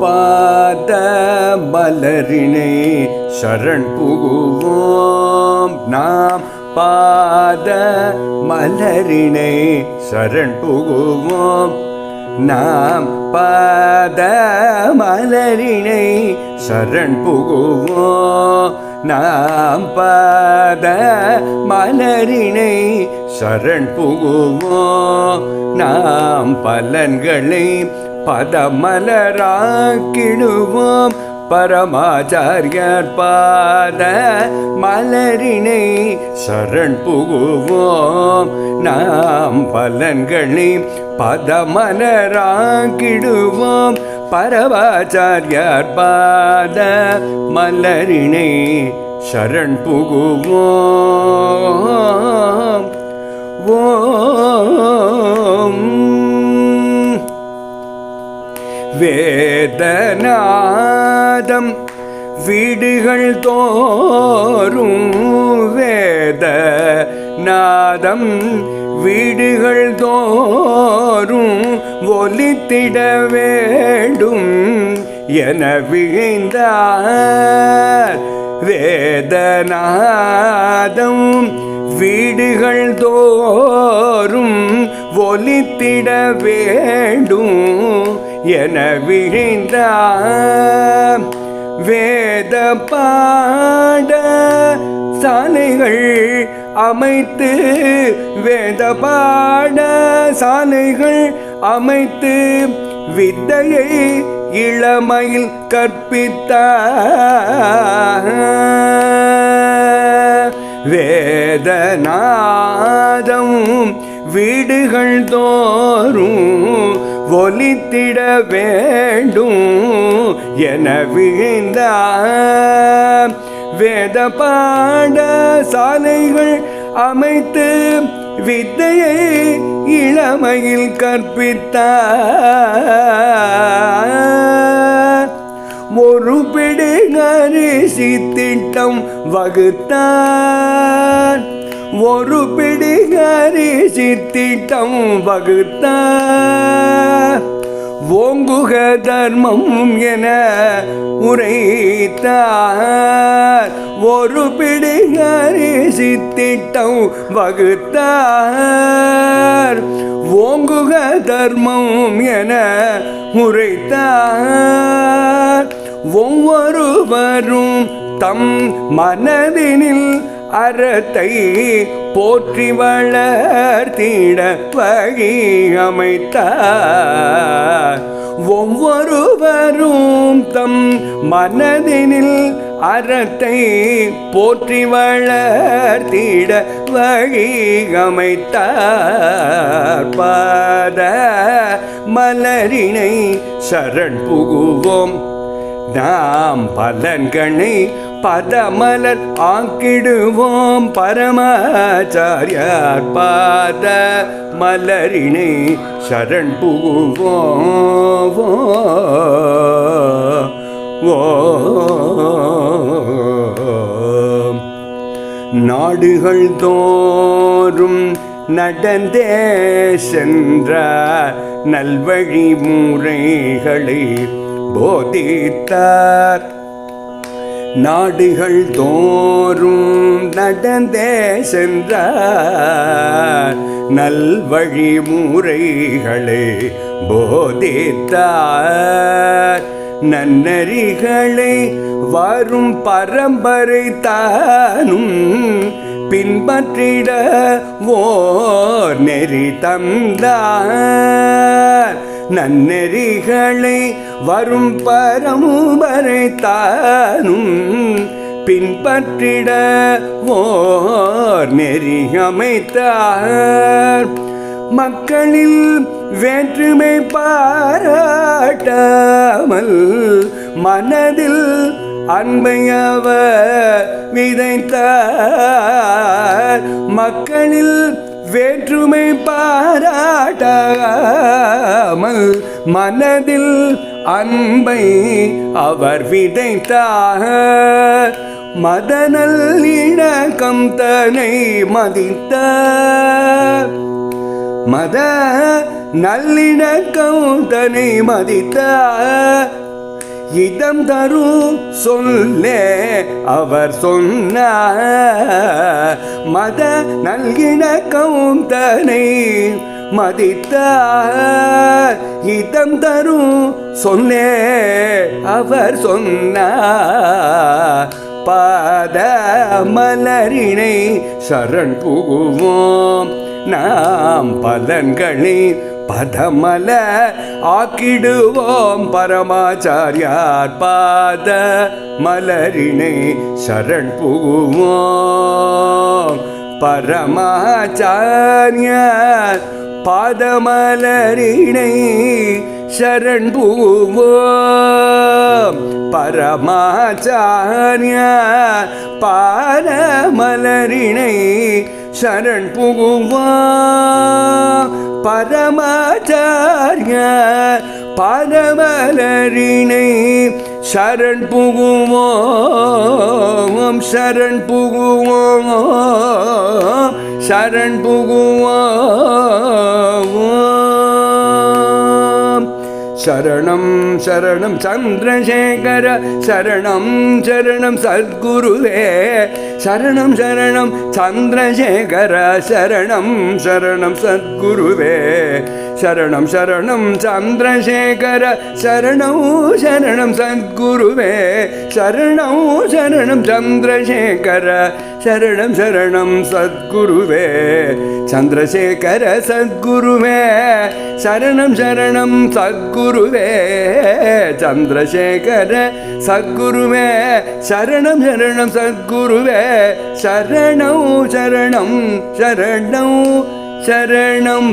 பாத மலரினை சரண் புகுவோம் நாம். பாத மலரினை சரண் புகுவோம் நாம். பாத மலரினை சரண் புகுவோம் நாம். பாத மலரினை சரண் புகுவோம் நாம். பலன்களை பதமலராக்கிடுவோம். பரமாச்சாரியர் பாத மலரினை சரண் புகுவோம். நாம் பலன்களை பதமலராக்கிடுவோம். பரமாச்சாரியார் பாத மலரினை சரண் புகுவோம். ஓம். வேதநாதம் வீடுகள் தோறும் வேத நாதம் வீடுகள் தோறும் ஒலித்திட வேண்டும் என விழைந்தார். வேதநாதம் வீடுகள் தோறும் ஒலித்திட வேண்டும் என விழைந்தார் வேத பாட சாலைகள் அமைத்து வேத பாட சாலைகள் அமைத்து வித்தையை இளமையில் கற்பித்தார். வேதநாதம் வீடுகள் தோறும் ஒலித்திட வேண்டும் என விழுந்த வேத பாட சாலைகள் அமைத்து வித்தையை இளமையில் கற்பித்தார் ஒரு பிடி அரிசி திட்டம் வகுத்தார். ஒரு பிடி அரிசி திட்டம் வகுத்தார் ஓங்குக தர்மம் என உரைத்தார். ஒரு பிடி அரிசி திட்டம் வகுத்தார். ஓங்குக தர்மம் என உரைத்தார். ஒவ்வொருவரும் தம் மனதினில் அறத்தை போற்றி வளர்த்திட வழி அமைத்தார். ஒவ்வொருவரும் தம் மனதினில் அறத்தை போற்றி வளர்த்திட வழி அமைத்தார். பாத மலரினை சரண் புகுவோம். நாம் பலன்களை பதமலர் ஆக்கிடுவோம் பரமாச்சாரியார் பாத மலரினை சரண் புகுவோம். நாடுகள் தோறும் நடந்தே சென்ற நல்வழி முறைகளை போதித்தார். நாடுகள் தோறும் நடந்தே சென்றார். நல்வழி முறைகளை போதித்தார். நன்னறிகளை வரும் பரம்பரை தானும் பின்பற்றிட ஓர் நெறி தந்தார். நன்னெறிகளை வரும் பரமுபரை தானும் பின்பற்றிட ஓர் நெறி அமைத்தார் மக்களில் வேற்றுமை பாராட்டாமல் மனதில் அன்பையவர் விதைத்தார். மக்களில் வேற்றுமை பாராட்டாமல் மனதில் அன்பை அவர் விதைத்தார். மதனல் இணக்கம் தனை மதித்த மத நல்லிணக்கம் தனை மதித்த இதம் தரும் சொல்லே அவர் சொன்ன மத நல்கிணக்கம் தனை மதித்தார். இதம் தரும் சொன்னே அவர் சொன்னார். பாத மலரினை சரண் புகுவோம். நாம் பலன்களை பதமல ஆக்கிடுவோம். பரமாச்சாரியார் பாத மலரினை சரண் புகுவோம். பரமாச்சாரியார் பாதமலரினை சரண் பூவோம். பரமாச்சாரிய பாதமலரினை சரண் புகுவோம் பரமாச்சாரிய பாதமலரினை சரண் புகுவோம் சரண் புகுவோம் சரண் புகுவோம் சரணம் சரணம் சந்திரசேகர சரணம் சரணம் சத்குருவே. சரணம் சரணம் சந்திரசேகர சரணம் சரணம் சத்குருவே. சரணம் சரணம் சந்திரசேகர சரணம் சரணம் சத்குருவே. சரணம் சரணம் சந்திரசேகர சரணம் சரணம் சத்குருவே. சந்திரசேகர சத்குருவே. சரணம் சரணம் சத்குருவே. சந்திரசேகர சத்குருவே. சரணம் சரணம் சத்குருவே. சரணம் சரணம் சரணம் சரணம்.